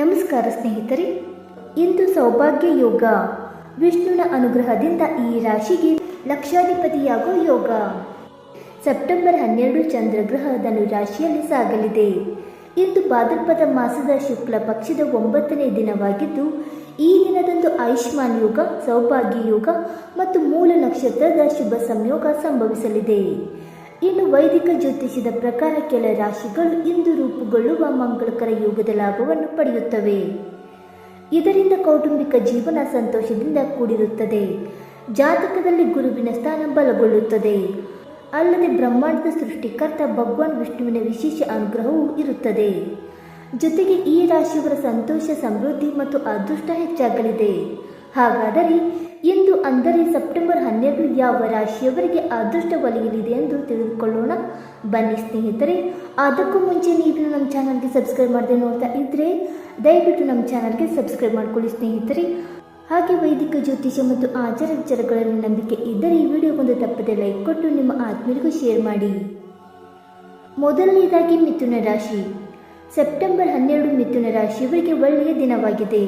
ನಮಸ್ಕಾರ ಸ್ನೇಹಿತರೆ, ಇಂದು ಸೌಭಾಗ್ಯ ಯೋಗ. ವಿಷ್ಣುವಿನ ಅನುಗ್ರಹದಿಂದ ಈ ರಾಶಿಗೆ ಲಕ್ಷಾಧಿಪತಿಯಾಗುವ ಯೋಗ. ಸೆಪ್ಟೆಂಬರ್ ಹನ್ನೆರಡು ಚಂದ್ರಗ್ರಹ ಧನು ರಾಶಿಯಲ್ಲಿ ಸಾಗಲಿದೆ. ಇಂದು ಭಾದ್ರಪದ ಮಾಸದ ಶುಕ್ಲ ಪಕ್ಷದ ಒಂಬತ್ತನೇ ದಿನವಾಗಿದ್ದು, ಈ ದಿನದಂದು ಆಯುಷ್ಮಾನ್ ಯೋಗ, ಸೌಭಾಗ್ಯ ಯೋಗ ಮತ್ತು ಮೂಲ ನಕ್ಷತ್ರದ ಶುಭ ಸಂಯೋಗ ಸಂಭವಿಸಲಿದೆ. ಇನ್ನು ವೈದಿಕ ಜ್ಯೋತಿಷ್ಯದ ಪ್ರಕಾರ ಕೆಲ ರಾಶಿಗಳು ಇಂದು ರೂಪುಗೊಳ್ಳುವ ಮಂಗಳಕರ ಯೋಗದ ಲಾಭವನ್ನು ಪಡೆಯುತ್ತವೆ. ಇದರಿಂದ ಕೌಟುಂಬಿಕ ಜೀವನ ಸಂತೋಷದಿಂದ ಕೂಡಿರುತ್ತದೆ. ಜಾತಕದಲ್ಲಿ ಗುರುವಿನ ಸ್ಥಾನ ಬಲಗೊಳ್ಳುತ್ತದೆ. ಅಲ್ಲದೆ ಬ್ರಹ್ಮಾಂಡದ ಸೃಷ್ಟಿಕರ್ತ ಭಗವಾನ್ ವಿಷ್ಣುವಿನ ವಿಶೇಷ ಅನುಗ್ರಹವೂ ಇರುತ್ತದೆ. ಜೊತೆಗೆ ಈ ರಾಶಿಯವರ ಸಂತೋಷ, ಸಮೃದ್ಧಿ ಮತ್ತು ಅದೃಷ್ಟ ಹೆಚ್ಚಾಗಲಿದೆ. ಹಾಗಾದರೆ ಇಂದು ಅಂದರೆ ಸೆಪ್ಟೆಂಬರ್ ಹನ್ನೆರಡು ಯಾವ ರಾಶಿಯವರಿಗೆ ಅದೃಷ್ಟ ಒಲಿಯಲಿದೆ ಎಂದು ತಿಳಿದುಕೊಳ್ಳೋಣ. ಬನ್ನಿ ಸ್ನೇಹಿತರೆ, ಅದಕ್ಕೂ ಮುಂಚೆ ನೀವು ನಮ್ಮ ಚಾನಲ್ಗೆ ಸಬ್ಸ್ಕ್ರೈಬ್ ಮಾಡದೆ ನೋಡ್ತಾ ಇದ್ದರೆ ದಯವಿಟ್ಟು ನಮ್ಮ ಚಾನಲ್ಗೆ ಸಬ್ಸ್ಕ್ರೈಬ್ ಮಾಡ್ಕೊಳ್ಳಿ ಸ್ನೇಹಿತರೆ. ಹಾಗೆ ವೈದಿಕ, ಜ್ಯೋತಿಷ್ಯ ಮತ್ತು ಆಚಾರ ವಿಚಾರಗಳಲ್ಲಿ ನಂಬಿಕೆ ಇದ್ದರೆ ಈ ವಿಡಿಯೋಗೊಂದು ತಪ್ಪದೆ ಲೈಕ್ ಕೊಟ್ಟು ನಿಮ್ಮ ಆತ್ಮೀಯರಿಗೂ ಶೇರ್ ಮಾಡಿ. ಮೊದಲನೇದಾಗಿ ಮಿಥುನ ರಾಶಿ. ಸೆಪ್ಟೆಂಬರ್ ಹನ್ನೆರಡು ಮಿಥುನ ರಾಶಿಯವರಿಗೆ ಒಳ್ಳೆಯ ದಿನವಾಗಿದೆ.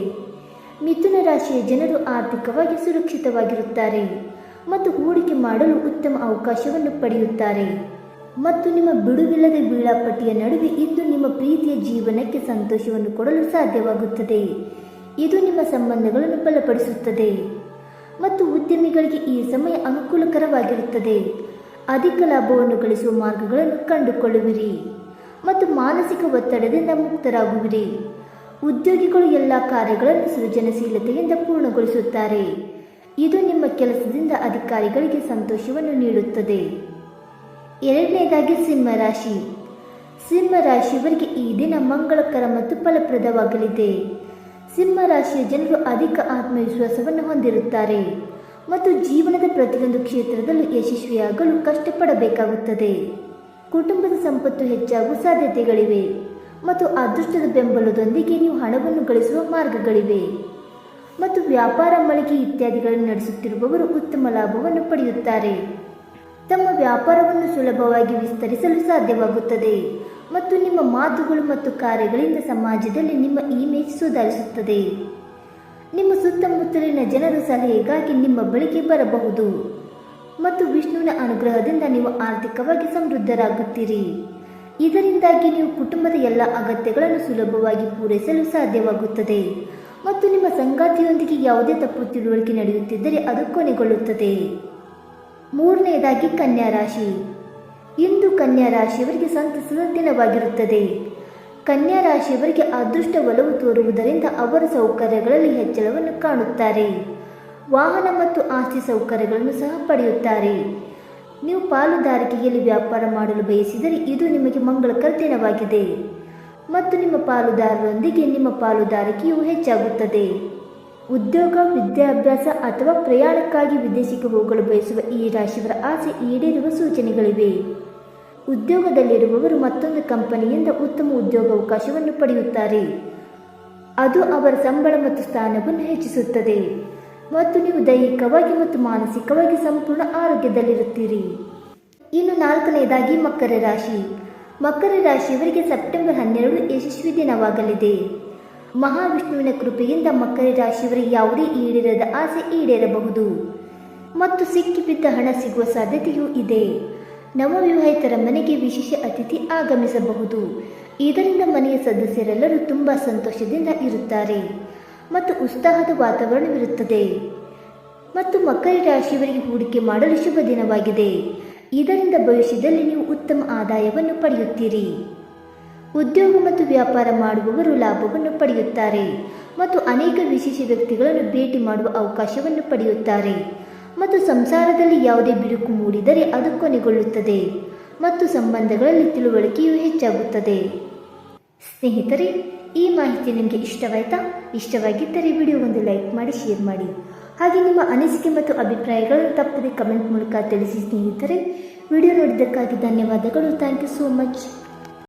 ಮಿಥುನ ರಾಶಿಯ ಜನರು ಆರ್ಥಿಕವಾಗಿ ಸುರಕ್ಷಿತವಾಗಿರುತ್ತಾರೆ ಮತ್ತು ಹೂಡಿಕೆ ಮಾಡಲು ಉತ್ತಮ ಅವಕಾಶವನ್ನು ಪಡೆಯುತ್ತಾರೆ. ಮತ್ತು ನಿಮ್ಮ ಬಿಡುವಿಲ್ಲದ ವೀಳಾಪಟ್ಟಿಯ ನಡುವೆ ಇಂದು ನಿಮ್ಮ ಪ್ರೀತಿಯ ಜೀವನಕ್ಕೆ ಸಂತೋಷವನ್ನು ಕೊಡಲು ಸಾಧ್ಯವಾಗುತ್ತದೆ. ಇದು ನಿಮ್ಮ ಸಂಬಂಧಗಳನ್ನು ಬಲಪಡಿಸುತ್ತದೆ. ಮತ್ತು ಉದ್ಯಮಿಗಳಿಗೆ ಈ ಸಮಯ ಅನುಕೂಲಕರವಾಗಿರುತ್ತದೆ. ಅಧಿಕ ಲಾಭವನ್ನು ಗಳಿಸುವ ಮಾರ್ಗಗಳನ್ನು ಕಂಡುಕೊಳ್ಳುವಿರಿ. ಮತ್ತು ಮಾನಸಿಕ ಒತ್ತಡದಿಂದ ಮುಕ್ತರಾಗುವಿರಿ. ಉದ್ಯೋಗಿಗಳು ಎಲ್ಲ ಕಾರ್ಯಗಳನ್ನು ಸೃಜನಶೀಲತೆಯಿಂದ ಪೂರ್ಣಗೊಳಿಸುತ್ತಾರೆ. ಇದು ನಿಮ್ಮ ಕೆಲಸದಿಂದ ಅಧಿಕಾರಿಗಳಿಗೆ ಸಂತೋಷವನ್ನು ನೀಡುತ್ತದೆ. ಎರಡನೇದಾಗಿ ಸಿಂಹರಾಶಿ ಸಿಂಹರಾಶಿಯವರಿಗೆ ಸಿಂಹ ರಾಶಿಯವರಿಗೆ ಈ ದಿನ ಮಂಗಳಕರ ಮತ್ತು ಫಲಪ್ರದವಾಗಲಿದೆ. ಸಿಂಹರಾಶಿಯ ಜನರು ಅಧಿಕ ಆತ್ಮವಿಶ್ವಾಸವನ್ನು ಹೊಂದಿರುತ್ತಾರೆ ಮತ್ತು ಜೀವನದ ಪ್ರತಿಯೊಂದು ಕ್ಷೇತ್ರದಲ್ಲೂ ಯಶಸ್ವಿಯಾಗಲು ಕಷ್ಟಪಡಬೇಕಾಗುತ್ತದೆ. ಕುಟುಂಬದ ಸಂಪತ್ತು ಹೆಚ್ಚಾಗುವ ಸಾಧ್ಯತೆಗಳಿವೆ. ಮತ್ತು ಅದೃಷ್ಟದ ಬೆಂಬಲದೊಂದಿಗೆ ನೀವು ಹಣವನ್ನು ಗಳಿಸುವ ಮಾರ್ಗಗಳಿವೆ. ಮತ್ತು ವ್ಯಾಪಾರ ಮಳಿಗೆ ಇತ್ಯಾದಿಗಳನ್ನು ನಡೆಸುತ್ತಿರುವವರು ಉತ್ತಮ ಲಾಭವನ್ನು ಪಡೆಯುತ್ತಾರೆ. ತಮ್ಮ ವ್ಯಾಪಾರವನ್ನು ಸುಲಭವಾಗಿ ವಿಸ್ತರಿಸಲು ಸಾಧ್ಯವಾಗುತ್ತದೆ ಮತ್ತು ನಿಮ್ಮ ಮಾತುಗಳು ಮತ್ತು ಕಾರ್ಯಗಳಿಂದ ಸಮಾಜದಲ್ಲಿ ನಿಮ್ಮ ಇಮೇಜ್ ಸುಧಾರಿಸುತ್ತದೆ. ನಿಮ್ಮ ಸುತ್ತಮುತ್ತಲಿನ ಜನರು ಸಲಹೆಗಾಗಿ ನಿಮ್ಮ ಬಳಿಗೆ ಬರಬಹುದು ಮತ್ತು ವಿಷ್ಣುವಿನ ಅನುಗ್ರಹದಿಂದ ನೀವು ಆರ್ಥಿಕವಾಗಿ ಸಮೃದ್ಧರಾಗುತ್ತೀರಿ. ಇದರಿಂದಾಗಿ ನೀವು ಕುಟುಂಬದ ಎಲ್ಲ ಅಗತ್ಯಗಳನ್ನು ಸುಲಭವಾಗಿ ಪೂರೈಸಲು ಸಾಧ್ಯವಾಗುತ್ತದೆ. ಮತ್ತು ನಿಮ್ಮ ಸಂಗಾತಿಯೊಂದಿಗೆ ಯಾವುದೇ ತಪ್ಪು ತಿಳುವಳಿಕೆ ನಡೆಯುತ್ತಿದ್ದರೆ ಅದು ಕೊನೆಗೊಳ್ಳುತ್ತದೆ. ಮೂರನೆಯದಾಗಿ ಕನ್ಯಾ ರಾಶಿ. ಇಂದು ಕನ್ಯಾ ರಾಶಿಯವರಿಗೆ ಸಂತಸದ ದಿನವಾಗಿರುತ್ತದೆ. ಕನ್ಯಾ ರಾಶಿಯವರಿಗೆ ಅದೃಷ್ಟ ಒಲವು ತೋರುವುದರಿಂದ ಅವರ ಸೌಕರ್ಯಗಳಲ್ಲಿ ಹೆಚ್ಚಳವನ್ನು ಕಾಣುತ್ತಾರೆ. ವಾಹನ ಮತ್ತು ಆಸ್ತಿ ಸೌಕರ್ಯಗಳನ್ನು ಸಹ ಪಡೆಯುತ್ತಾರೆ. ನೀವು ಪಾಲುದಾರಿಕೆಯಲ್ಲಿ ವ್ಯಾಪಾರ ಮಾಡಲು ಬಯಸಿದರೆ ಇದು ನಿಮಗೆ ಮಂಗಳಕರ ದಿನವಾಗಿದೆ ಮತ್ತು ನಿಮ್ಮ ಪಾಲುದಾರರೊಂದಿಗೆ ನಿಮ್ಮ ಪಾಲುದಾರಿಕೆಯು ಹೆಚ್ಚಾಗುತ್ತದೆ. ಉದ್ಯೋಗ, ವಿದ್ಯಾಭ್ಯಾಸ ಅಥವಾ ಪ್ರಯಾಣಕ್ಕಾಗಿ ವಿದೇಶಕ್ಕೆ ಹೋಗಲು ಬಯಸುವ ಈ ರಾಶಿಯವರ ಆಸೆ ಈಡೇರುವ ಸೂಚನೆಗಳಿವೆ. ಉದ್ಯೋಗದಲ್ಲಿರುವವರು ಮತ್ತೊಂದು ಕಂಪನಿಯಿಂದ ಉತ್ತಮ ಉದ್ಯೋಗಾವಕಾಶವನ್ನು ಪಡೆಯುತ್ತಾರೆ. ಅದು ಅವರ ಸಂಬಳ ಮತ್ತು ಸ್ಥಾನವನ್ನು ಹೆಚ್ಚಿಸುತ್ತದೆ. ಮತ್ತು ನೀವು ದೈಹಿಕವಾಗಿ ಮತ್ತು ಮಾನಸಿಕವಾಗಿ ಸಂಪೂರ್ಣ ಆರೋಗ್ಯದಲ್ಲಿರುತ್ತೀರಿ. ಇನ್ನು ನಾಲ್ಕನೆಯದಾಗಿ ಮಕರ ರಾಶಿ. ಮಕರ ರಾಶಿಯವರಿಗೆ ಸೆಪ್ಟೆಂಬರ್ ಹನ್ನೆರಡು ಯಶಸ್ವಿ ದಿನವಾಗಲಿದೆ. ಮಹಾವಿಷ್ಣುವಿನ ಕೃಪೆಯಿಂದ ಮಕರ ರಾಶಿಯವರಿಗೆ ಯಾವುದೇ ಈಡೇರದ ಆಸೆ ಈಡೇರಬಹುದು. ಮತ್ತು ಸಿಕ್ಕಿಬಿದ್ದ ಹಣ ಸಿಗುವ ಸಾಧ್ಯತೆಯೂ ಇದೆ. ನವವಿವಾಹಿತರ ಮನೆಗೆ ವಿಶೇಷ ಅತಿಥಿ ಆಗಮಿಸಬಹುದು. ಇದರಿಂದ ಮನೆಯ ಸದಸ್ಯರೆಲ್ಲರೂ ತುಂಬ ಸಂತೋಷದಿಂದ ಇರುತ್ತಾರೆ. ಮತ್ತು ಉತ್ಸಾಹದ ವಾತಾವರಣವಿರುತ್ತದೆ ಮತ್ತು ಮಕರ ರಾಶಿಯವರಿಗೆ ಹೂಡಿಕೆ ಮಾಡಲು ಶುಭ ದಿನವಾಗಿದೆ. ಇದರಿಂದ ಭವಿಷ್ಯದಲ್ಲಿ ನೀವು ಉತ್ತಮ ಆದಾಯವನ್ನು ಪಡೆಯುತ್ತೀರಿ. ಉದ್ಯೋಗ ಮತ್ತು ವ್ಯಾಪಾರ ಮಾಡುವವರು ಲಾಭವನ್ನು ಪಡೆಯುತ್ತಾರೆ. ಮತ್ತು ಅನೇಕ ವಿಶೇಷ ವ್ಯಕ್ತಿಗಳನ್ನು ಭೇಟಿ ಮಾಡುವ ಅವಕಾಶವನ್ನು ಪಡೆಯುತ್ತಾರೆ. ಮತ್ತು ಸಂಸಾರದಲ್ಲಿ ಯಾವುದೇ ಬಿರುಕು ಮೂಡಿದರೆ ಅದು ಕೊನೆಗೊಳ್ಳುತ್ತದೆ. ಮತ್ತು ಸಂಬಂಧಗಳಲ್ಲಿ ತಿಳುವಳಿಕೆಯು ಹೆಚ್ಚಾಗುತ್ತದೆ. ಸ್ನೇಹಿತರೆ ಈ ಮಾಹಿತಿ ನಿಮಗೆ ಇಷ್ಟವಾಯ್ತಾ? ಇಷ್ಟವಾಗಿದ್ದರೆ ವಿಡಿಯೋ ಒಂದು ಲೈಕ್ ಮಾಡಿ, ಶೇರ್ ಮಾಡಿ. ಹಾಗೆ ನಿಮ್ಮ ಅನಿಸಿಕೆ ಮತ್ತು ಅಭಿಪ್ರಾಯಗಳನ್ನು ತಪ್ಪದೆ ಕಮೆಂಟ್ ಮೂಲಕ ತಿಳಿಸಿ ಸ್ನೇಹಿತರೆ. ವಿಡಿಯೋ ನೋಡಿದ್ದಕ್ಕಾಗಿ ಧನ್ಯವಾದಗಳು. Thank you so much